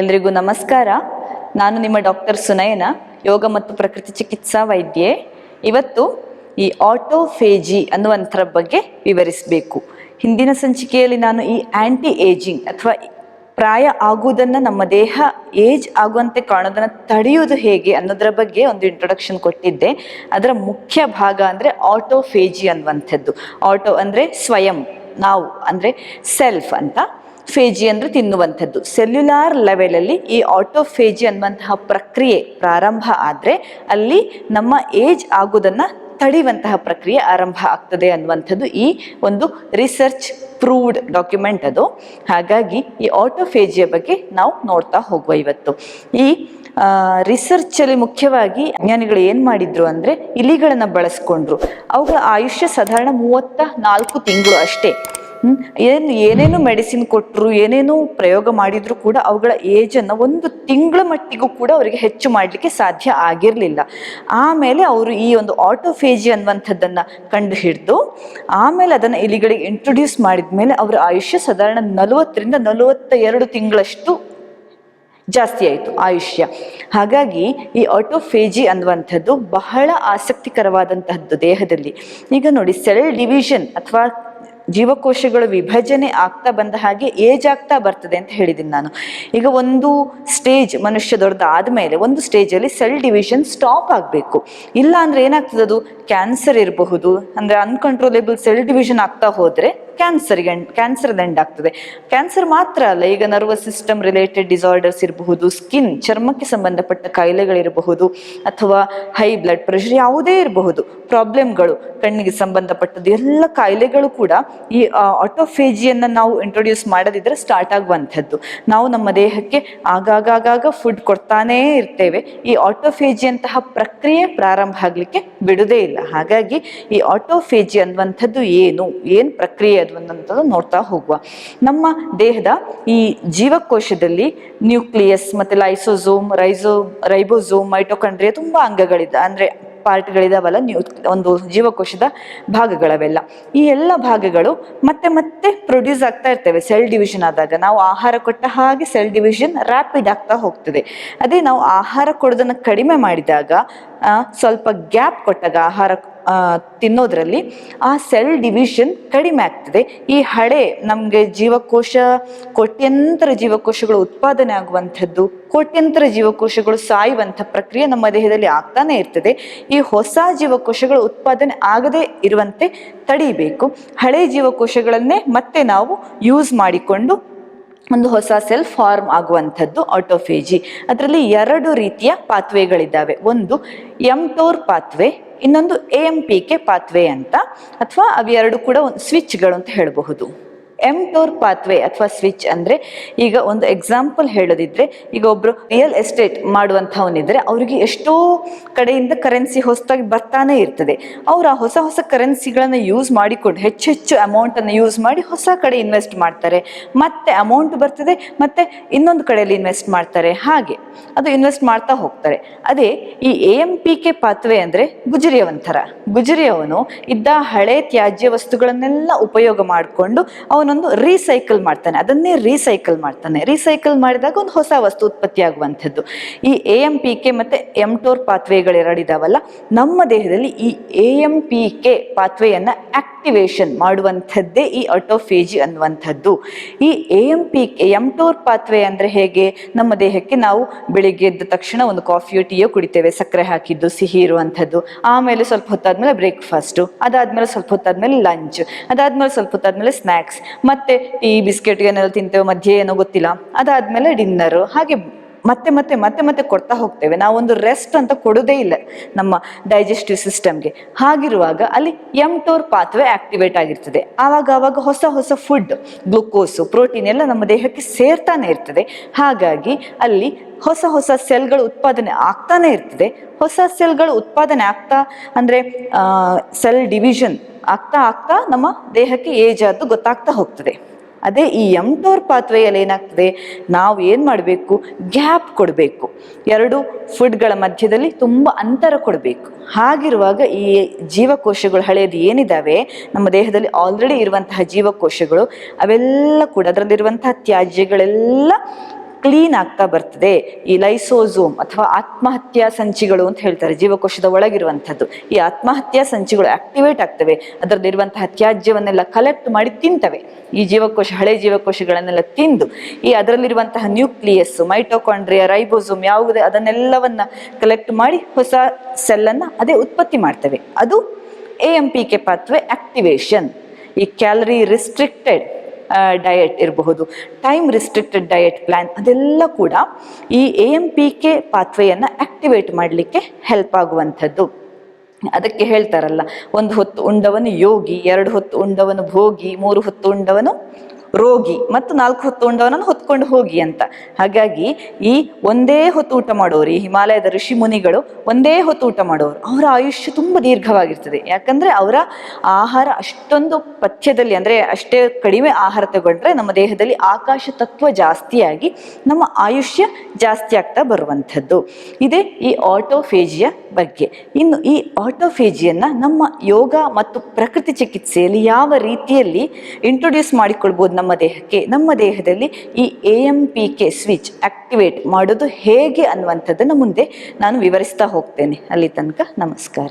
ಎಲ್ರಿಗೂ ನಮಸ್ಕಾರ. ನಾನು ನಿಮ್ಮ ಡಾಕ್ಟರ್ ಸುನಯನ, ಯೋಗ ಮತ್ತು ಪ್ರಕೃತಿ ಚಿಕಿತ್ಸಾ ವೈದ್ಯೆ. ಇವತ್ತು ಈ ಆಟೋಫೇಜಿ ಅನ್ನುವಂಥರ ಬಗ್ಗೆ ವಿವರಿಸಬೇಕು. ಹಿಂದಿನ ಸಂಚಿಕೆಯಲ್ಲಿ ನಾನು ಈ ಆ್ಯಂಟಿ ಏಜಿಂಗ್ ಅಥವಾ ಪ್ರಾಯ ಆಗುವುದನ್ನು ನಮ್ಮ ದೇಹ ಏಜ್ ಆಗುವಂತೆ ಕಾಣೋದನ್ನು ತಡೆಯುವುದು ಹೇಗೆ ಅನ್ನೋದರ ಬಗ್ಗೆ ಒಂದು ಇಂಟ್ರೊಡಕ್ಷನ್ ಕೊಟ್ಟಿದ್ದೆ. ಅದರ ಮುಖ್ಯ ಭಾಗ ಅಂದರೆ ಆಟೋಫೇಜಿ ಅನ್ನುವಂಥದ್ದು. ಆಟೋ ಅಂದರೆ ಸ್ವಯಂ, ನಾವು ಅಂದರೆ ಸೆಲ್ಫ್ ಅಂತ. ಫೇಜಿ ಅಂದರೆ ತಿನ್ನುವಂಥದ್ದು. ಸೆಲ್ಯುಲಾರ್ ಲೆವೆಲಲ್ಲಿ ಈ ಆಟೋಫೇಜಿ ಅನ್ನುವಂತಹ ಪ್ರಕ್ರಿಯೆ ಪ್ರಾರಂಭ ಆದರೆ ಅಲ್ಲಿ ನಮ್ಮ ಏಜ್ ಆಗೋದನ್ನು ತಡೆಯುವಂತಹ ಪ್ರಕ್ರಿಯೆ ಆರಂಭ ಆಗ್ತದೆ ಅನ್ನುವಂಥದ್ದು ಈ ಒಂದು ರಿಸರ್ಚ್ ಪ್ರೂವ್ಡ್ ಡಾಕ್ಯುಮೆಂಟ್ ಅದು. ಹಾಗಾಗಿ ಈ ಆಟೋಫೇಜಿಯ ಬಗ್ಗೆ ನಾವು ನೋಡ್ತಾ ಹೋಗುವ ಇವತ್ತು. ಈ ರಿಸರ್ಚಲ್ಲಿ ಮುಖ್ಯವಾಗಿ ವಿಜ್ಞಾನಿಗಳು ಏನು ಮಾಡಿದ್ರು ಅಂದರೆ ಇಲಿಗಳನ್ನು ಬಳಸ್ಕೊಂಡ್ರು. ಅವುಗಳ ಆಯುಷ್ಯ ಸಾಧಾರಣ ಮೂವತ್ತ ನಾಲ್ಕು ತಿಂಗಳು ಅಷ್ಟೇ. ಏನು ಏನೇನು ಮೆಡಿಸಿನ್ ಕೊಟ್ಟರು ಏನೇನು ಪ್ರಯೋಗ ಮಾಡಿದ್ರು ಕೂಡ ಅವುಗಳ ಏಜನ್ನು ಒಂದು ತಿಂಗಳ ಮಟ್ಟಿಗೂ ಕೂಡ ಅವರಿಗೆ ಹೆಚ್ಚು ಮಾಡಲಿಕ್ಕೆ ಸಾಧ್ಯ ಆಗಿರಲಿಲ್ಲ. ಆಮೇಲೆ ಅವರು ಈ ಒಂದು ಆಟೋಫೇಜಿ ಅನ್ನುವಂಥದ್ದನ್ನು ಕಂಡು ಹಿಡಿದು ಆಮೇಲೆ ಅದನ್ನು ಇಲಿಗಳಿಗೆ ಇಂಟ್ರೊಡ್ಯೂಸ್ ಮಾಡಿದ ಮೇಲೆ ಅವರ ಆಯುಷ್ಯ ಸಾಧಾರಣ ನಲವತ್ತರಿಂದ ನಲವತ್ತ ಎರಡು ತಿಂಗಳಷ್ಟು ಜಾಸ್ತಿ ಆಯಿತು ಆಯುಷ್ಯ. ಹಾಗಾಗಿ ಈ ಆಟೋಫೇಜಿ ಅನ್ನುವಂಥದ್ದು ಬಹಳ ಆಸಕ್ತಿಕರವಾದಂತಹದ್ದು ದೇಹದಲ್ಲಿ. ಈಗ ನೋಡಿ ಸೆಲ್ ಡಿವಿಷನ್ ಅಥವಾ ಜೀವಕೋಶಗಳ ವಿಭಜನೆ ಆಗ್ತಾ ಬಂದ ಹಾಗೆ ಏಜ್ ಆಗ್ತಾ ಬರ್ತದೆ ಅಂತ ಹೇಳಿದ್ದೀನಿ ನಾನು. ಈಗ ಒಂದು ಸ್ಟೇಜ್ ಮನುಷ್ಯ ದೊಡ್ಡದಾದ ಮೇಲೆ ಒಂದು ಸ್ಟೇಜಲ್ಲಿ ಸೆಲ್ ಡಿವಿಷನ್ ಸ್ಟಾಪ್ ಆಗಬೇಕು. ಇಲ್ಲ ಅಂದರೆ ಏನಾಗ್ತದೆ ಅದು? ಕ್ಯಾನ್ಸರ್ ಇರಬಹುದು. ಅಂದರೆ ಅನ್ಕಂಟ್ರೋಲೇಬಲ್ ಸೆಲ್ ಡಿವಿಷನ್ ಆಗ್ತಾ ಹೋದರೆ ಕ್ಯಾನ್ಸರ್ಗೆ ಕ್ಯಾನ್ಸರ್ ಎಂಡ್ ಆಗ್ತದೆ. ಕ್ಯಾನ್ಸರ್ ಮಾತ್ರ ಅಲ್ಲ, ಈಗ ನರ್ವಸ್ ಸಿಸ್ಟಮ್ ರಿಲೇಟೆಡ್ ಡಿಸಾರ್ಡರ್ಸ್ ಇರಬಹುದು, ಸ್ಕಿನ್ ಚರ್ಮಕ್ಕೆ ಸಂಬಂಧಪಟ್ಟ ಕಾಯಿಲೆಗಳಿರಬಹುದು, ಅಥವಾ ಹೈ ಬ್ಲಡ್ ಪ್ರೆಷರ್ ಯಾವುದೇ ಇರಬಹುದು. ಪ್ರಾಬ್ಲಮ್ಗಳು ಕಣ್ಣಿಗೆ ಸಂಬಂಧಪಟ್ಟದ್ದು, ಎಲ್ಲ ಕಾಯಿಲೆಗಳು ಕೂಡ ಈ ಆಟೋಫೇಜಿಯನ್ನ ನಾವು ಇಂಟ್ರೊಡ್ಯೂಸ್ ಮಾಡದಿದ್ರೆ ಸ್ಟಾರ್ಟ್ ಆಗುವಂಥದ್ದು. ನಾವು ನಮ್ಮ ದೇಹಕ್ಕೆ ಆಗಾಗಾಗ ಫುಡ್ ಕೊಡ್ತಾನೇ ಇರ್ತೇವೆ. ಈ ಆಟೋಫೇಜಿ ಅಂತಹ ಪ್ರಕ್ರಿಯೆ ಪ್ರಾರಂಭ ಆಗಲಿಕ್ಕೆ ಬಿಡುವುದೇ ಇಲ್ಲ. ಹಾಗಾಗಿ ಈ ಆಟೋಫೇಜಿ ಅನ್ನುವಂಥದ್ದು ಏನು ಏನು ಪ್ರಕ್ರಿಯೆ ಅದು ಅನ್ನೋಂಥದ್ದು ನೋಡ್ತಾ ಹೋಗುವ. ನಮ್ಮ ದೇಹದ ಈ ಜೀವಕೋಶದಲ್ಲಿ ನ್ಯೂಕ್ಲಿಯಸ್ ಮತ್ತು ಲೈಸೋಸೋಮ್ ರೈಸೋ ರೈಬೋಸೋಮ್ ಮೈಟೋಕಂಡ್ರಿಯ ತುಂಬ ಅಂಗಗಳಿದೆ. ಅಂದರೆ ಪಾರ್ಟ್ಗಳಿದಾವಲ್ಲ ನ್ಯೂ ಒಂದು ಜೀವಕೋಶದ ಭಾಗಗಳವೆಲ್ಲ. ಈ ಎಲ್ಲ ಭಾಗಗಳು ಮತ್ತೆ ಮತ್ತೆ ಪ್ರೊಡ್ಯೂಸ್ ಆಗ್ತಾ ಇರ್ತವೆ. ಸೆಲ್ ಡಿವಿಷನ್ ಆದಾಗ ನಾವು ಆಹಾರ ಕೊಟ್ಟ ಹಾಗೆ ಸೆಲ್ ಡಿವಿಷನ್ ರ್ಯಾಪಿಡ್ ಆಗ್ತಾ ಹೋಗ್ತದೆ. ಅದೇ ನಾವು ಆಹಾರ ಕೊಡೋದನ್ನು ಕಡಿಮೆ ಮಾಡಿದಾಗ ಸ್ವಲ್ಪ ಗ್ಯಾಪ್ ಕೊಟ್ಟಾಗ ಆಹಾರ ತಿನ್ನೋದ್ರಲ್ಲಿ ಆ ಸೆಲ್ ಡಿವಿಷನ್ ಕಡಿಮೆ ಆಗ್ತದೆ. ಈ ಹಳೆ ನಮಗೆ ಜೀವಕೋಶ, ಕೋಟ್ಯಂತರ ಜೀವಕೋಶಗಳು ಉತ್ಪಾದನೆ ಆಗುವಂಥದ್ದು, ಕೋಟ್ಯಂತರ ಜೀವಕೋಶಗಳು ಸಾಯುವಂಥ ಪ್ರಕ್ರಿಯೆ ನಮ್ಮ ದೇಹದಲ್ಲಿ ಆಗ್ತಾನೆ ಇರ್ತದೆ. ಈ ಹೊಸ ಜೀವಕೋಶಗಳು ಉತ್ಪಾದನೆ ಆಗದೇ ಇರುವಂತೆ ತಡೀಬೇಕು. ಹಳೆ ಜೀವಕೋಶಗಳನ್ನೇ ಮತ್ತೆ ನಾವು ಯೂಸ್ ಮಾಡಿಕೊಂಡು ಒಂದು ಹೊಸ ಸೆಲ್ ಫಾರ್ಮ್ ಆಗುವಂಥದ್ದು ಆಟೋಫೇಜಿ ಅದರಲ್ಲಿ ಎರಡು ರೀತಿಯ ಪಾತ್ವೆಗಳಿದ್ದಾವೆ ಒಂದು ಎಂಟೋರ್ ಪಾತ್ವೆ ಇನ್ನೊಂದು A M P K pathway ಅಂತ ಅಥವಾ ಅವೆರಡು ಕೂಡ ಒಂದು ಸ್ವಿಚ್ಗಳು ಅಂತ ಹೇಳಬಹುದು. ಎಂಟೋರ್ ಪಾತ್ವೆ ಅಥವಾ ಸ್ವಿಚ್ ಅಂದರೆ ಈಗ ಒಂದು ಎಕ್ಸಾಂಪಲ್ ಹೇಳೋದಿದ್ರೆ, ಈಗ ಒಬ್ಬರು ರಿಯಲ್ ಎಸ್ಟೇಟ್ ಮಾಡುವಂಥವನಿದ್ರೆ ಅವರಿಗೆ ಎಷ್ಟೋ ಕಡೆಯಿಂದ ಕರೆನ್ಸಿ ಹೊಸದಾಗಿ ಬರ್ತಾನೆ ಇರ್ತದೆ. ಅವರು ಆ ಹೊಸ ಹೊಸ ಕರೆನ್ಸಿಗಳನ್ನು ಯೂಸ್ ಮಾಡಿಕೊಂಡು, ಹೆಚ್ಚು ಹೆಚ್ಚು ಅಮೌಂಟನ್ನು ಯೂಸ್ ಮಾಡಿ ಹೊಸ ಕಡೆ ಇನ್ವೆಸ್ಟ್ ಮಾಡ್ತಾರೆ. ಮತ್ತೆ ಅಮೌಂಟ್ ಬರ್ತದೆ, ಮತ್ತೆ ಇನ್ನೊಂದು ಕಡೆಯಲ್ಲಿ ಇನ್ವೆಸ್ಟ್ ಮಾಡ್ತಾರೆ. ಹಾಗೆ ಅದು ಇನ್ವೆಸ್ಟ್ ಮಾಡ್ತಾ ಹೋಗ್ತಾರೆ. ಅದೇ ಈ A M P K pathway ಅಂದರೆ ಗುಜರಿಯವನ್ ಥರ ಗುಜರಿಯವನು ಇದ್ದ ಹಳೆ ತ್ಯಾಜ್ಯ ವಸ್ತುಗಳನ್ನೆಲ್ಲ ಉಪಯೋಗ ಮಾಡಿಕೊಂಡು ಅವನೊಂದು ರೀಸೈಕಲ್ ಮಾಡ್ತಾನೆ. ಅದನ್ನೇ ರೀಸೈಕಲ್ ಮಾಡ್ತಾನೆ. ರೀಸೈಕಲ್ ಮಾಡಿದಾಗ ಒಂದು ಹೊಸ ವಸ್ತು ಉತ್ಪತ್ತಿ ಆಗುವಂಥದ್ದು ಈ ಎ ಎಂ ಪಿ ಕೆ ಮತ್ತು ಎಂಟೋರ್ ಪಾತ್ವೆಗಳೆರಡಿದಾವಲ್ಲ ನಮ್ಮ ದೇಹದಲ್ಲಿ ಈ ಎ ಎಂ ಪಿ ಕೆ ಪಾತ್ವೆಯನ್ನು ಆಕ್ಟಿವೇಶನ್ ಮಾಡುವಂಥದ್ದೇ ಈ ಆಟೋಫೇಜಿ ಅನ್ನುವಂಥದ್ದು. ಈ A M P mTOR pathway ಅಂದರೆ ಹೇಗೆ? ನಮ್ಮ ದೇಹಕ್ಕೆ ನಾವು ಬೆಳಿಗ್ಗೆ ಎದ್ದ ತಕ್ಷಣ ಒಂದು ಕಾಫಿಯೋ ಟೀಯೋ ಕುಡಿತೇವೆ, ಸಕ್ಕರೆ ಹಾಕಿದ್ದು, ಸಿಹಿ ಇರುವಂಥದ್ದು. ಆಮೇಲೆ ಸ್ವಲ್ಪ ಹೊತ್ತಾದ್ಮೇಲೆ ಬ್ರೇಕ್ಫಾಸ್ಟು ಅದಾದಮೇಲೆ ಸ್ವಲ್ಪ ಹೊತ್ತಾದ್ಮೇಲೆ ಲಂಚ್ ಅದಾದಮೇಲೆ ಸ್ವಲ್ಪ ಹೊತ್ತಾದ್ಮೇಲೆ ಸ್ನ್ಯಾಕ್ಸ್ ಮತ್ತೆ ಟೀ ಬಿಸ್ಕೆಟ್ ಏನೆಲ್ಲ ತಿಂತೇವೆ ಮಧ್ಯೆ ಏನೋ ಗೊತ್ತಿಲ್ಲ. ಅದಾದಮೇಲೆ ಡಿನ್ನರು ಹಾಗೆ ಮತ್ತೆ ಮತ್ತೆ ಮತ್ತೆ ಮತ್ತೆ ಕೊಡ್ತಾ ಹೋಗ್ತೇವೆ. ನಾವೊಂದು ರೆಸ್ಟ್ ಅಂತ ಕೊಡೋದೇ ಇಲ್ಲ ನಮ್ಮ ಡೈಜೆಸ್ಟಿವ್ ಸಿಸ್ಟಮ್ಗೆ ಹಾಗಿರುವಾಗ ಅಲ್ಲಿ ಎಂಟೋರ್ ಪಾತ್ವೆ ಆಕ್ಟಿವೇಟ್ ಆಗಿರ್ತದೆ. ಆವಾಗ ಆವಾಗ ಹೊಸ ಹೊಸ ಫುಡ್ ಗ್ಲುಕೋಸು ಪ್ರೋಟೀನ್ ಎಲ್ಲ ನಮ್ಮ ದೇಹಕ್ಕೆ ಸೇರ್ತಾನೆ ಇರ್ತದೆ. ಹಾಗಾಗಿ ಅಲ್ಲಿ ಹೊಸ ಹೊಸ ಸೆಲ್ಗಳು ಉತ್ಪಾದನೆ ಆಗ್ತಾನೆ ಇರ್ತದೆ. ಹೊಸ ಸೆಲ್ಗಳು ಉತ್ಪಾದನೆ ಆಗ್ತಾ ಅಂದರೆ ಸೆಲ್ ಡಿವಿಷನ್ ಆಗ್ತಾ ಆಗ್ತಾ ನಮ್ಮ ದೇಹಕ್ಕೆ ಏಜ್ ಆದ್ದು ಗೊತ್ತಾಗ್ತಾ ಹೋಗ್ತದೆ. ಅದೇ ಈ ಎಂಟೋರ್ ಪಾತ್ವೆಯಲ್ಲಿ ಏನಾಗ್ತದೆ, ನಾವು ಏನು ಮಾಡಬೇಕು? ಗ್ಯಾಪ್ ಕೊಡಬೇಕು. ಎರಡು ಫುಡ್ಗಳ ಮಧ್ಯದಲ್ಲಿ ತುಂಬ ಅಂತರ ಕೊಡಬೇಕು. ಹಾಗಿರುವಾಗ ಈ ಜೀವಕೋಶಗಳು ಹಳೆಯದು ಏನಿದ್ದಾವೆ ನಮ್ಮ ದೇಹದಲ್ಲಿ ಆಲ್ರೆಡಿ ಇರುವಂತಹ ಜೀವಕೋಶಗಳು, ಅವೆಲ್ಲ ಕೂಡ ಅದರಲ್ಲಿರುವಂತಹ ತ್ಯಾಜ್ಯಗಳೆಲ್ಲ ಕ್ಲೀನ್ ಆಗ್ತಾ ಬರ್ತದೆ. ಈ ಲೈಸೋಝೋಮ್ ಅಥವಾ ಆತ್ಮಹತ್ಯಾ ಸಂಚಿಗಳು ಅಂತ ಹೇಳ್ತಾರೆ, ಜೀವಕೋಶದ ಒಳಗಿರುವಂಥದ್ದು. ಈ ಆತ್ಮಹತ್ಯಾ ಸಂಚಿಗಳು ಆಕ್ಟಿವೇಟ್ ಆಗ್ತವೆ. ಅದರಲ್ಲಿರುವಂತಹ ತ್ಯಾಜ್ಯವನ್ನೆಲ್ಲ ಕಲೆಕ್ಟ್ ಮಾಡಿ ತಿಂತವೆ. ಈ ಜೀವಕೋಶ, ಹಳೆ ಜೀವಕೋಶಗಳನ್ನೆಲ್ಲ ತಿಂದು, ಈ ಅದರಲ್ಲಿರುವಂತಹ ನ್ಯೂಕ್ಲಿಯಸ್, ಮೈಟೋಕಾಂಡ್ರಿಯಾ, ರೈಬೋಸೋಮ್ ಯಾವುದೇ ಅದನ್ನೆಲ್ಲವನ್ನ ಕಲೆಕ್ಟ್ ಮಾಡಿ ಹೊಸ ಸೆಲ್ಲನ್ನು ಅದೇ ಉತ್ಪತ್ತಿ ಮಾಡ್ತವೆ. ಅದು A M P K pathway activation ಈ ಕ್ಯಾಲರಿ ರಿಸ್ಟ್ರಿಕ್ಟೆಡ್ ಡಯಟ್ ಇರಬಹುದು. ಟೈಮ್ ರಿಸ್ಟ್ರಿಕ್ಟೆಡ್ ಡಯಟ್ ಪ್ಲ್ಯಾನ್ ಅದೆಲ್ಲ ಕೂಡ ಈ ಎ ಎಂ ಪಿ ಕೆ ಪಾತ್ವೆಯನ್ನು ಆಕ್ಟಿವೇಟ್ ಮಾಡಲಿಕ್ಕೆ ಹೆಲ್ಪ್ ಆಗುವಂಥದ್ದು. ಅದಕ್ಕೆ ಹೇಳ್ತಾರಲ್ಲ, ಒಂದು ಹೊತ್ತು ಉಂಡವನು ಯೋಗಿ, ಎರಡು ಹೊತ್ತು ಉಂಡವನು ಭೋಗಿ, ಮೂರು ಹೊತ್ತು ಉಂಡವನು ರೋಗಿ ಮತ್ತು ನಾಲ್ಕು ಹೊತ್ತು ಉಂಡವನನ್ನು ಹೊತ್ಕೊಂಡು ಹೋಗಿ ಅಂತ. ಹಾಗಾಗಿ ಈ ಒಂದೇ ಹೊತ್ತು ಊಟ ಮಾಡೋರು, ಈ ಹಿಮಾಲಯದ ಋಷಿ ಮುನಿಗಳು ಒಂದೇ ಹೊತ್ತು ಊಟ ಮಾಡೋರು, ಅವರ ಆಯುಷ್ಯ ತುಂಬ ದೀರ್ಘವಾಗಿರ್ತದೆ. ಯಾಕಂದ್ರೆ ಅವರ ಆಹಾರ ಅಷ್ಟೊಂದು ಪಥ್ಯದಲ್ಲಿ ಅಂದ್ರೆ ಅಷ್ಟೇ ಕಡಿಮೆ ಆಹಾರ ತಗೊಂಡ್ರೆ ನಮ್ಮ ದೇಹದಲ್ಲಿ ಆಕಾಶ ತತ್ವ ಜಾಸ್ತಿಯಾಗಿ ನಮ್ಮ ಆಯುಷ್ಯ ಜಾಸ್ತಿ ಆಗ್ತಾ ಬರುವಂಥದ್ದು. ಇದೇ ಈ ಆಟೋಫೇಜಿಯ ಬಗ್ಗೆ. ಇನ್ನು ಈ ಆಟೋಫೇಜಿಯನ್ನ ನಮ್ಮ ಯೋಗ ಮತ್ತು ಪ್ರಕೃತಿ ಚಿಕಿತ್ಸೆಯಲ್ಲಿ ಯಾವ ರೀತಿಯಲ್ಲಿ ಇಂಟ್ರೊಡ್ಯೂಸ್ ಮಾಡಿಕೊಳ್ಬೋದು ನಮ್ಮ ದೇಹಕ್ಕೆ, ನಮ್ಮ ದೇಹದಲ್ಲಿ ಈ A M P K switch activate ಮಾಡೋದು ಹೇಗೆ ಅನ್ನುವಂಥದ್ದನ್ನು ಮುಂದೆ ನಾನು ವಿವರಿಸ್ತಾ ಹೋಗ್ತೇನೆ. ಅಲ್ಲಿ ತನಕ ನಮಸ್ಕಾರ.